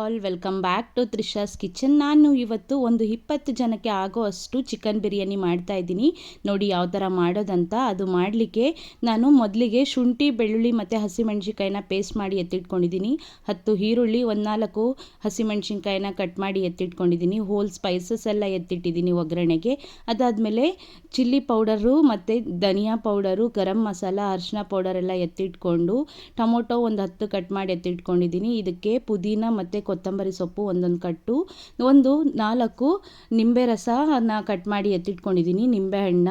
All, welcome back to Trisha's kitchen. ನಾನು ಇವತ್ತು ಒಂದು ಇಪ್ಪತ್ತು ಜನಕ್ಕೆ ಆಗೋ ಅಷ್ಟು ಚಿಕನ್ ಬಿರಿಯಾನಿ ಮಾಡ್ತಾ ಇದ್ದೀನಿ. ನೋಡಿ ಯಾವ ಥರ ಮಾಡೋದಂತ. ಅದು ಮಾಡಲಿಕ್ಕೆ ನಾನು ಮೊದಲಿಗೆ ಶುಂಠಿ, ಬೆಳ್ಳುಳ್ಳಿ ಮತ್ತು ಹಸಿಮೆಣ್ಸಿನ್ಕಾಯಿನ ಪೇಸ್ಟ್ ಮಾಡಿ ಎತ್ತಿಟ್ಕೊಂಡಿದ್ದೀನಿ. ಹತ್ತು ಈರುಳ್ಳಿ, ಒಂದು ನಾಲ್ಕು ಹಸಿಮೆಣ್ಸಿನ್ಕಾಯಿನ ಕಟ್ ಮಾಡಿ ಎತ್ತಿಟ್ಕೊಂಡಿದ್ದೀನಿ. ಹೋಲ್ ಸ್ಪೈಸಸ್ ಎಲ್ಲ ಎತ್ತಿಟ್ಟಿದ್ದೀನಿ ಒಗ್ಗರಣೆಗೆ. ಅದಾದಮೇಲೆ ಚಿಲ್ಲಿ ಪೌಡರು ಮತ್ತು ಧನಿಯಾ ಪೌಡರು ಗರಂ ಮಸಾಲ ಅರಿಶಿನ ಪೌಡರ್ ಎಲ್ಲ ಎತ್ತಿಟ್ಕೊಂಡು ಟೊಮೊಟೊ ಒಂದು ಹತ್ತು ಕಟ್ ಮಾಡಿ ಎತ್ತಿಟ್ಕೊಂಡಿದ್ದೀನಿ. ಇದಕ್ಕೆ ಪುದೀನ ಮತ್ತು ಕೊತ್ತಂಬರಿ ಸೊಪ್ಪು, ಒಂದೊಂದು ಕಟ್ಟು, ಒಂದು ನಾಲ್ಕು ನಿಂಬೆ ರಸನ ಕಟ್ ಮಾಡಿ ಎತ್ತಿಟ್ಕೊಂಡಿದ್ದೀನಿ ನಿಂಬೆಹಣ್ಣ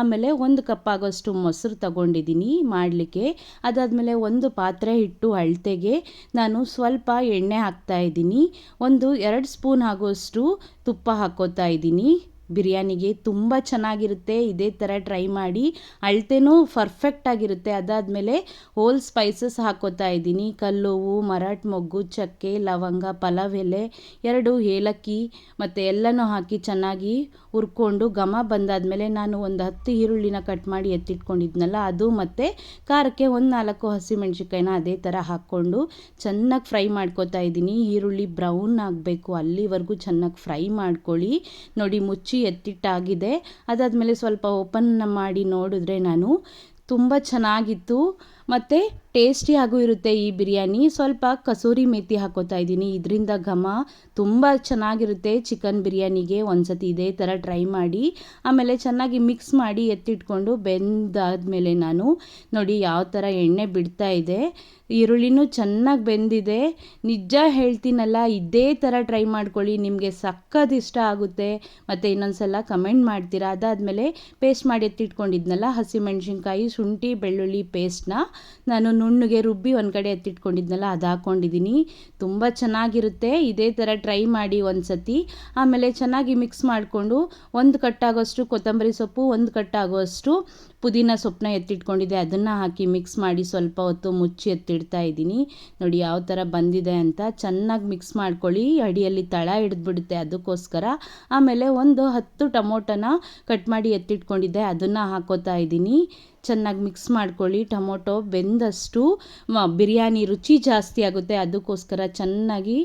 ಆಮೇಲೆ ಒಂದು ಕಪ್ ಆಗೋಷ್ಟು ಮೊಸರು ತಗೊಂಡಿದ್ದೀನಿ ಮಾಡಲಿಕ್ಕೆ. ಅದಾದಮೇಲೆ ಒಂದು ಪಾತ್ರೆ ಇಟ್ಟು ಅಳತೆಗೆ ನಾನು ಸ್ವಲ್ಪ ಎಣ್ಣೆ ಹಾಕ್ತಾ ಇದ್ದೀನಿ. ಒಂದು ಎರಡು ಸ್ಪೂನ್ ಆಗೋಷ್ಟು ತುಪ್ಪ ಹಾಕೋತಾ ಇದ್ದೀನಿ. ಬಿರಿಯಾನಿಗೆ ತುಂಬ ಚೆನ್ನಾಗಿರುತ್ತೆ. ಇದೇ ಥರ ಟ್ರೈ ಮಾಡಿ. ಅಳತೆನೂ ಪರ್ಫೆಕ್ಟಾಗಿರುತ್ತೆ ಅದಾದಮೇಲೆ ಹೋಲ್ ಸ್ಪೈಸಸ್ ಹಾಕೋತಾ ಇದ್ದೀನಿ. ಕಲ್ಲುವು ಮರಾಟ್ ಮೊಗ್ಗು, ಚಕ್ಕೆ, ಲವಂಗ ಪಲಾವ್ ಎಲೆ ಎರಡು ಏಲಕ್ಕಿ ಮತ್ತು ಎಲ್ಲನೂ ಹಾಕಿ ಚೆನ್ನಾಗಿ ಹುರ್ಕೊಂಡು ಘಮ ಬಂದಾದಮೇಲೆ ನಾನು ಒಂದು ಹತ್ತು ಈರುಳ್ಳಿನ ಕಟ್ ಮಾಡಿ ಎತ್ತಿಟ್ಕೊಂಡಿದ್ನಲ್ಲ, ಅದು ಮತ್ತು ಖಾರಕ್ಕೆ ಒಂದು ನಾಲ್ಕು ಹಸಿಮೆಣ್ಸಿನ್ಕಾಯಿನ ಅದೇ ಥರ ಹಾಕ್ಕೊಂಡು ಚೆನ್ನಾಗಿ ಫ್ರೈ ಮಾಡ್ಕೋತಾ ಇದ್ದೀನಿ. ಈರುಳ್ಳಿ ಬ್ರೌನ್ ಆಗಬೇಕು. ಅಲ್ಲಿವರೆಗೂ ಚೆನ್ನಾಗಿ ಫ್ರೈ ಮಾಡ್ಕೊಳ್ಳಿ. ನೋಡಿ, ಮುಚ್ಚಿ ಎತ್ತಿಟ್ಟಾಗಿದೆ ಅದಾದಮೇಲೆ ಸ್ವಲ್ಪ ಓಪನ್ ಮಾಡಿ ನೋಡಿದ್ರೆ ನಾನು ತುಂಬ ಚೆನ್ನಾಗಿತ್ತು. ಮತ್ತು ಟೇಸ್ಟಿಯಾಗೂ ಇರುತ್ತೆ ಈ ಬಿರಿಯಾನಿ. ಸ್ವಲ್ಪ ಕಸೂರಿ ಮೇಥಿ ಹಾಕೋತಾ ಇದ್ದೀನಿ. ಇದರಿಂದ ಘಮ ತುಂಬ ಚೆನ್ನಾಗಿರುತ್ತೆ ಚಿಕನ್ ಬಿರಿಯಾನಿಗೆ. ಒಂದ್ಸತಿ ಇದೇ ಥರ ಟ್ರೈ ಮಾಡಿ, ಆಮೇಲೆ ಚೆನ್ನಾಗಿ ಮಿಕ್ಸ್ ಮಾಡಿ ಎತ್ತಿಟ್ಕೊಂಡು ಬೆಂದಾದಮೇಲೆ ನಾನು ನೋಡಿ ಯಾವ ಥರ ಎಣ್ಣೆ ಬಿಡ್ತಾ ಇದೆ. ಈರುಳ್ಳಿನೂ ಚೆನ್ನಾಗಿ ಬೆಂದಿದೆ. ನಿಜ ಹೇಳ್ತೀನಲ್ಲ, ಇದೇ ಥರ ಟ್ರೈ ಮಾಡ್ಕೊಳ್ಳಿ. ನಿಮಗೆ ಸಕ್ಕತ್ ಇಷ್ಟ ಆಗುತ್ತೆ. ಮತ್ತು ಇನ್ನೊಂದು ಸಲ ಕಮೆಂಟ್ ಮಾಡ್ತೀರಾ? ಅದಾದಮೇಲೆ ಪೇಸ್ಟ್ ಮಾಡಿ ಎತ್ತಿಟ್ಕೊಂಡಿದ್ನಲ್ಲ ಹಸಿಮೆಣ್ಸಿನ್ಕಾಯಿ, ಶುಂಠಿ, ಬೆಳ್ಳುಳ್ಳಿ ಪೇಸ್ಟ್ನ ನಾನು ನುಣ್ಣಗೆ ರುಬ್ಬಿ ಒಂದು ಕಡೆ ಎತ್ತಿಟ್ಕೊಂಡಿದ್ನಲ್ಲ, ಅದು ಹಾಕ್ಕೊಂಡಿದ್ದೀನಿ ತುಂಬ ಚೆನ್ನಾಗಿರುತ್ತೆ. ಇದೇ ಥರ ಟ್ರೈ ಮಾಡಿ ಒಂದು ಸತಿ ಆಮೇಲೆ ಚೆನ್ನಾಗಿ ಮಿಕ್ಸ್ ಮಾಡಿಕೊಂಡು ಒಂದು ಕಟ್ಟಾಗೋಷ್ಟು ಕೊತ್ತಂಬರಿ ಸೊಪ್ಪು, ಒಂದು ಕಟ್ಟಾಗೋಷ್ಟು ಪುದೀನ ಸೊಪ್ಪನ್ನ ಎತ್ತಿಟ್ಕೊಂಡಿದ್ದೆ. ಅದನ್ನು ಹಾಕಿ ಮಿಕ್ಸ್ ಮಾಡಿ ಸ್ವಲ್ಪ ಹೊತ್ತು ಮುಚ್ಚಿ ಎತ್ತಿಡ್ತಾ ಇದ್ದೀನಿ. ನೋಡಿ ಯಾವ ಥರ ಬಂದಿದೆ ಅಂತ. ಚೆನ್ನಾಗಿ ಮಿಕ್ಸ್ ಮಾಡ್ಕೊಳ್ಳಿ. ಅಡಿಯಲ್ಲಿ ತಳ ಹಿಡಿದ್ಬಿಡುತ್ತೆ ಅದಕ್ಕೋಸ್ಕರ. ಆಮೇಲೆ ಒಂದು ಹತ್ತು ಟೊಮೊಟೊನ ಕಟ್ ಮಾಡಿ ಎತ್ತಿಟ್ಕೊಂಡಿದ್ದೆ. ಅದನ್ನು ಹಾಕೋತಾ ಇದ್ದೀನಿ. ಚೆನ್ನಾಗಿ ಮಿಕ್ಸ್ ಮಾಡ್ಕೊಳ್ಳಿ. ಟೊಮೊಟೊ ಬೆಂದಷ್ಟು ಬಿರಿಯಾನಿ ರುಚಿ ಜಾಸ್ತಿ ಆಗುತ್ತೆ. ಅದಕ್ಕೋಸ್ಕರ ಚೆನ್ನಾಗಿ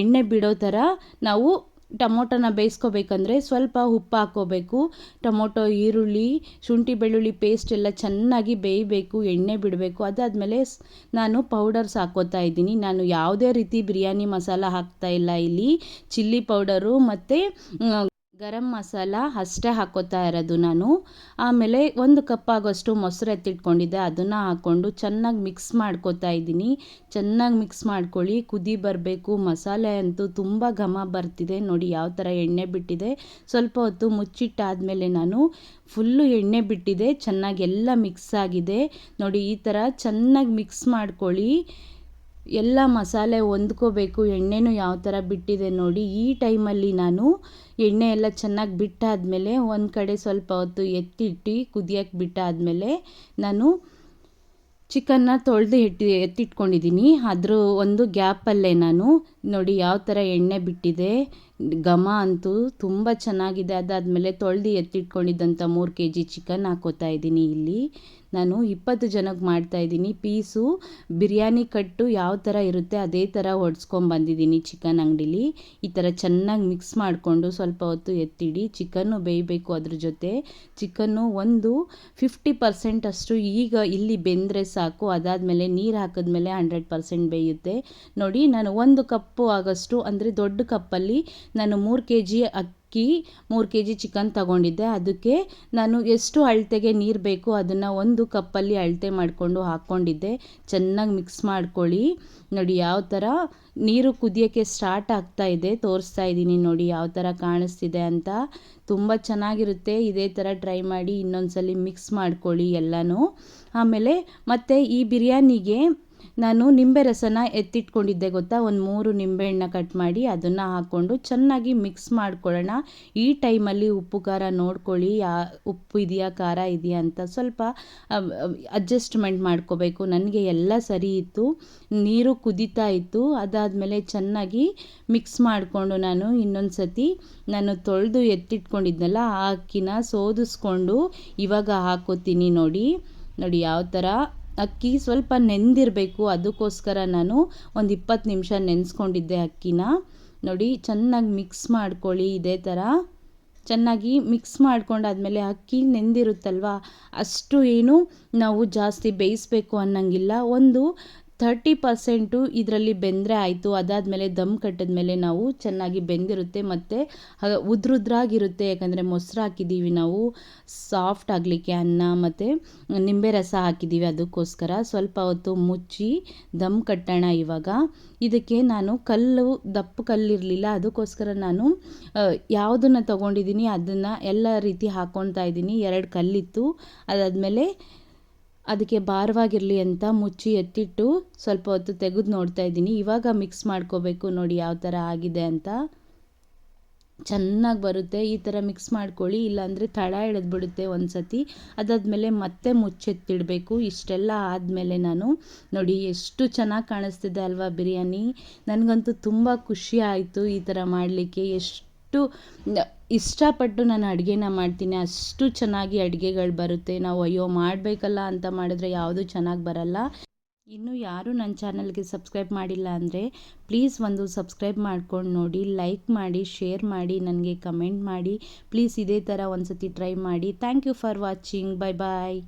ಎಣ್ಣೆ ಬಿಡೋ ಥರ ನಾವು ಟೊಮೊಟೊನ ಬೇಯಿಸ್ಕೋಬೇಕಂದ್ರೆ ಸ್ವಲ್ಪ ಉಪ್ಪು ಹಾಕ್ಕೋಬೇಕು. ಟೊಮೊಟೊ, ಈರುಳ್ಳಿ, ಶುಂಠಿ, ಬೆಳ್ಳುಳ್ಳಿ ಪೇಸ್ಟ್ ಎಲ್ಲ ಚೆನ್ನಾಗಿ ಬೇಯಬೇಕು, ಎಣ್ಣೆ ಬಿಡಬೇಕು. ಅದಾದಮೇಲೆ ನಾನು ಪೌಡರ್ಸ್ ಹಾಕ್ಕೋತಾ ಇದ್ದೀನಿ. ನಾನು ಯಾವುದೇ ರೀತಿ ಬಿರಿಯಾನಿ ಮಸಾಲ ಹಾಕ್ತಾ ಇಲ್ಲ ಇಲ್ಲಿ. ಚಿಲ್ಲಿ ಪೌಡರು ಮತ್ತು ಗರಂ ಮಸಾಲ ಅಷ್ಟೇ ಹಾಕೋತಾ ಇರೋದು ನಾನು. ಆಮೇಲೆ ಒಂದು ಕಪ್ ಆಗೋಷ್ಟು ಮೊಸರು ಎತ್ತಿಟ್ಕೊಂಡಿದ್ದೆ, ಅದನ್ನು ಹಾಕ್ಕೊಂಡು ಚೆನ್ನಾಗಿ ಮಿಕ್ಸ್ ಮಾಡ್ಕೋತಾ ಇದ್ದೀನಿ. ಚೆನ್ನಾಗಿ ಮಿಕ್ಸ್ ಮಾಡ್ಕೊಳ್ಳಿ, ಕುದಿ ಬರಬೇಕು. ಮಸಾಲೆ ಅಂತೂ ತುಂಬ ಘಮ ಬರ್ತಿದೆ. ನೋಡಿ ಯಾವ ಥರ ಎಣ್ಣೆ ಬಿಟ್ಟಿದೆ. ಸ್ವಲ್ಪ ಹೊತ್ತು ಮುಚ್ಚಿಟ್ಟಾದಮೇಲೆ ನಾನು ಫುಲ್ಲು ಎಣ್ಣೆ ಬಿಟ್ಟಿದೆ. ಚೆನ್ನಾಗಿ ಎಲ್ಲ ಮಿಕ್ಸ್ ಆಗಿದೆ. ನೋಡಿ ಈ ಥರ ಚೆನ್ನಾಗಿ ಮಿಕ್ಸ್ ಮಾಡ್ಕೊಳ್ಳಿ. ಎಲ್ಲ ಮಸಾಲೆ ಹೊಂದ್ಕೋಬೇಕು, ಎಣ್ಣೆನೂ ಯಾವ ಥರ ಬಿಟ್ಟಿದೆ ನೋಡಿ. ಈ ಟೈಮಲ್ಲಿ ನಾನು ಎಣ್ಣೆ ಎಲ್ಲ ಚೆನ್ನಾಗಿ ಬಿಟ್ಟಾದಮೇಲೆ ಒಂದು ಕಡೆ ಸ್ವಲ್ಪ ಹೊತ್ತು ಎತ್ತಿಟ್ಟು ಕುದಿಯೋಕ್ಕೆ ಬಿಟ್ಟಾದಮೇಲೆ ನಾನು ಚಿಕನ್ನ ತೊಳೆದು ಇಟ್ಟು ಎತ್ತಿಟ್ಕೊಂಡಿದ್ದೀನಿ. ಅದ್ರ ಒಂದು ಗ್ಯಾಪಲ್ಲೇ ನಾನು ನೋಡಿ ಯಾವ ಥರ ಎಣ್ಣೆ ಬಿಟ್ಟಿದೆ ಘಮ ಅಂತೂ ತುಂಬ ಚೆನ್ನಾಗಿದೆ. ಅದಾದಮೇಲೆ ತೊಳೆದು ಎತ್ತಿಟ್ಕೊಂಡಿದ್ದಂಥ ಮೂರು ಕೆ ಜಿ ಚಿಕನ್ ಹಾಕೋತಾ ಇದ್ದೀನಿ ಇಲ್ಲಿ. ನಾನು ಇಪ್ಪತ್ತು ಜನಕ್ಕೆ ಮಾಡ್ತಾಯಿದ್ದೀನಿ ಪೀಸು, ಬಿರಿಯಾನಿ ಕಟ್ಟು ಯಾವ ಥರ ಇರುತ್ತೆ ಅದೇ ಥರ ಹೊಡ್ಸ್ಕೊಂಬಂದಿದ್ದೀನಿ ಚಿಕನ್ ಅಂಗಡೀಲಿ. ಈ ಥರ ಚೆನ್ನಾಗಿ ಮಿಕ್ಸ್ ಮಾಡಿಕೊಂಡು ಸ್ವಲ್ಪ ಹೊತ್ತು ಎತ್ತಿಡಿ. ಚಿಕನ್ನು ಬೇಯಬೇಕು ಅದ್ರ ಜೊತೆ. ಚಿಕನ್ನು ಒಂದು ಫಿಫ್ಟಿ ಪರ್ಸೆಂಟ್ ಅಷ್ಟು ಈಗ ಇಲ್ಲಿ ಬೆಂದರೆ ಸಾಕು. ಅದಾದಮೇಲೆ ನೀರು ಹಾಕಿದ್ಮೇಲೆ ಹಂಡ್ರೆಡ್ ಪರ್ಸೆಂಟ್ ಬೇಯುತ್ತೆ. ನೋಡಿ, ನಾನು ಒಂದು ಕಪ್ಪು ಆಗೋಷ್ಟು, ಅಂದರೆ ದೊಡ್ಡ ಕಪ್ಪಲ್ಲಿ ನಾನು ಮೂರು ಕೆ ಜಿ ಅಕ್ಕಿ, ಮೂರು ಕೆ ಜಿ ಚಿಕನ್ ತಗೊಂಡಿದ್ದೆ. ಅದಕ್ಕೆ ನಾನು ಎಷ್ಟು ಅಳತೆಗೆ ನೀರು ಬೇಕು ಅದನ್ನು ಒಂದು ಕಪ್ಪಲ್ಲಿ ಅಳತೆ ಮಾಡಿಕೊಂಡು ಹಾಕ್ಕೊಂಡಿದ್ದೆ. ಚೆನ್ನಾಗಿ ಮಿಕ್ಸ್ ಮಾಡ್ಕೊಳ್ಳಿ. ನೋಡಿ ಯಾವ ಥರ ನೀರು ಕುದಿಯೋಕ್ಕೆ ಸ್ಟಾರ್ಟ್ ಆಗ್ತಾ ಇದೆ. ತೋರಿಸ್ತಾ ಇದ್ದೀನಿ ನೋಡಿ ಯಾವ ಥರ ಕಾಣಿಸ್ತಿದೆ ಅಂತ. ತುಂಬ ಚೆನ್ನಾಗಿರುತ್ತೆ. ಇದೇ ಥರ ಟ್ರೈ ಮಾಡಿ ಇನ್ನೊಂದ್ಸಲಿ ಮಿಕ್ಸ್ ಮಾಡ್ಕೊಳ್ಳಿ ಎಲ್ಲನೂ. ಆಮೇಲೆ ಮತ್ತು ಈ ಬಿರಿಯಾನಿಗೆ ನಾನು ನಿಂಬೆ ರಸನ ಎತ್ತಿಟ್ಕೊಂಡಿದ್ದೆ ಗೊತ್ತಾ? ಒಂದು ಮೂರು ನಿಂಬೆಹಣ್ಣ ಕಟ್ ಮಾಡಿ ಅದನ್ನು ಹಾಕ್ಕೊಂಡು ಚೆನ್ನಾಗಿ ಮಿಕ್ಸ್ ಮಾಡ್ಕೊಳ್ಳೋಣ. ಈ ಟೈಮಲ್ಲಿ ಉಪ್ಪು ಖಾರ ನೋಡ್ಕೊಳ್ಳಿ. ಯಾ, ಉಪ್ಪು ಇದೆಯಾ, ಖಾರ ಇದೆಯಾ ಅಂತ ಸ್ವಲ್ಪ ಅಡ್ಜಸ್ಟ್ಮೆಂಟ್ ಮಾಡ್ಕೋಬೇಕು. ನನಗೆ ಎಲ್ಲ ಸರಿ ಇತ್ತು. ನೀರು ಕುದೀತಾ ಇತ್ತು. ಅದಾದಮೇಲೆ ಚೆನ್ನಾಗಿ ಮಿಕ್ಸ್ ಮಾಡಿಕೊಂಡು ನಾನು ಇನ್ನೊಂದು ಸತಿ ನಾನು ತೊಳೆದು ಎತ್ತಿಟ್ಕೊಂಡಿದ್ನಲ್ಲ, ಆ ಅಕ್ಕಿನ ಸೋದಿಸ್ಕೊಂಡು ಇವಾಗ ಹಾಕೋತೀನಿ ನೋಡಿ. ನೋಡಿ ಯಾವ ಥರ ಅಕ್ಕಿ ಸ್ವಲ್ಪ ನೆಂದಿರಬೇಕು. ಅದಕ್ಕೋಸ್ಕರ ನಾನು ಒಂದು ಇಪ್ಪತ್ತು ನಿಮಿಷ ನೆನೆಸ್ಕೊಂಡಿದ್ದೆ ಅಕ್ಕಿನ. ನೋಡಿ, ಚೆನ್ನಾಗಿ ಮಿಕ್ಸ್ ಮಾಡ್ಕೊಳ್ಳಿ ಇದೇ ಥರ ಚೆನ್ನಾಗಿ ಮಿಕ್ಸ್ ಮಾಡ್ಕೊಂಡಾದ್ಮೇಲೆ ಅಕ್ಕಿ ನೆಂದಿರುತ್ತಲ್ವ? ಅಷ್ಟು ಏನು ನಾವು ಜಾಸ್ತಿ ಬೇಯಿಸ್ಬೇಕು ಅನ್ನೋಂಗಿಲ್ಲ. ಒಂದು ತರ್ಟಿ ಪರ್ಸೆಂಟು ಇದರಲ್ಲಿ ಬೆಂದರೆ ಆಯಿತು. ಅದಾದಮೇಲೆ ದಮ್ ಕಟ್ಟಿದ ಮೇಲೆ ನಾವು ಚೆನ್ನಾಗಿ ಬೆಂದಿರುತ್ತೆ ಮತ್ತು ಉದ್ರುದ್ರಾಗಿರುತ್ತೆ. ಯಾಕಂದರೆ ಮೊಸರು ಹಾಕಿದ್ದೀವಿ ನಾವು. ಸಾಫ್ಟ್ ಆಗಲಿಕ್ಕೆ ಅನ್ನ ಮತ್ತು ನಿಂಬೆ ರಸ ಹಾಕಿದ್ದೀವಿ ಅದಕ್ಕೋಸ್ಕರ. ಸ್ವಲ್ಪ ಹೊತ್ತು ಮುಚ್ಚಿ ದಮ್ ಕಟ್ಟೋಣ ಇವಾಗ. ಇದಕ್ಕೆ ನಾನು ಕಲ್ಲು, ದಪ್ಪ ಕಲ್ಲಿರಲಿಲ್ಲ. ಅದಕ್ಕೋಸ್ಕರ ನಾನು ಯಾವುದನ್ನು ತೊಗೊಂಡಿದ್ದೀನಿ, ಅದನ್ನು ಎಲ್ಲ ರೀತಿ ಹಾಕ್ಕೊಳ್ತಾ ಇದ್ದೀನಿ. ಎರಡು ಕಲ್ಲಿತ್ತು. ಅದಾದಮೇಲೆ ಅದಕ್ಕೆ ಭಾರವಾಗಿರಲಿ ಅಂತ ಮುಚ್ಚಿ ಎತ್ತಿಟ್ಟು ಸ್ವಲ್ಪ ಹೊತ್ತು ತೆಗೆದು ನೋಡ್ತಾ ಇದ್ದೀನಿ. ಇವಾಗ ಮಿಕ್ಸ್ ಮಾಡ್ಕೋಬೇಕು ನೋಡಿ ಯಾವ ಥರ ಆಗಿದೆ ಅಂತ. ಚೆನ್ನಾಗಿ ಬರುತ್ತೆ. ಈ ಥರ ಮಿಕ್ಸ್ ಮಾಡ್ಕೊಳ್ಳಿ. ಇಲ್ಲಾಂದರೆ ತಳ ಎಳೆದ್ಬಿಡುತ್ತೆ ಒಂದು ಸತಿ ಅದಾದಮೇಲೆ ಮತ್ತೆ ಮುಚ್ಚೆತ್ತಿಡಬೇಕು. ಇಷ್ಟೆಲ್ಲ ಆದಮೇಲೆ ನಾನು ನೋಡಿ ಎಷ್ಟು ಚೆನ್ನಾಗಿ ಕಾಣಿಸ್ತಿದೆ ಅಲ್ವಾ ಬಿರಿಯಾನಿ. ನನಗಂತೂ ತುಂಬ ಖುಷಿ ಆಯಿತು ಈ ಥರ ಮಾಡಲಿಕ್ಕೆ. ಎಷ್ಟು ಇಷ್ಟಪಟ್ಟು ನಾನು ಅಡುಗೆನ ಮಾಡ್ತೀನಿ, ಅಷ್ಟು ಚೆನ್ನಾಗಿ ಅಡುಗೆಗಳು ಬರುತ್ತೆ. ನಾವು ಅಯ್ಯೋ ಮಾಡಬೇಕಲ್ಲ ಅಂತ ಮಾಡಿದ್ರೆ ಯಾವುದೂ ಚೆನ್ನಾಗಿ ಬರಲ್ಲ. ಇನ್ನು ಯಾರು ನನ್ನ ಚಾನಲ್ಗೆ ಸಬ್ಸ್ಕ್ರೈಬ್ ಮಾಡಿಲ್ಲ ಅಂದರೆ ಪ್ಲೀಸ್ ಒಂದು ಸಬ್ಸ್ಕ್ರೈಬ್ ಮಾಡ್ಕೊಂಡು ನೋಡಿ, ಲೈಕ್ ಮಾಡಿ, ಶೇರ್ ಮಾಡಿ, ನನಗೆ ಕಮೆಂಟ್ ಮಾಡಿ. ಪ್ಲೀಸ್ ಇದೇ ಥರ ಒಂದು ಸತಿ ಟ್ರೈ ಮಾಡಿ. Thank you for watching. Bye bye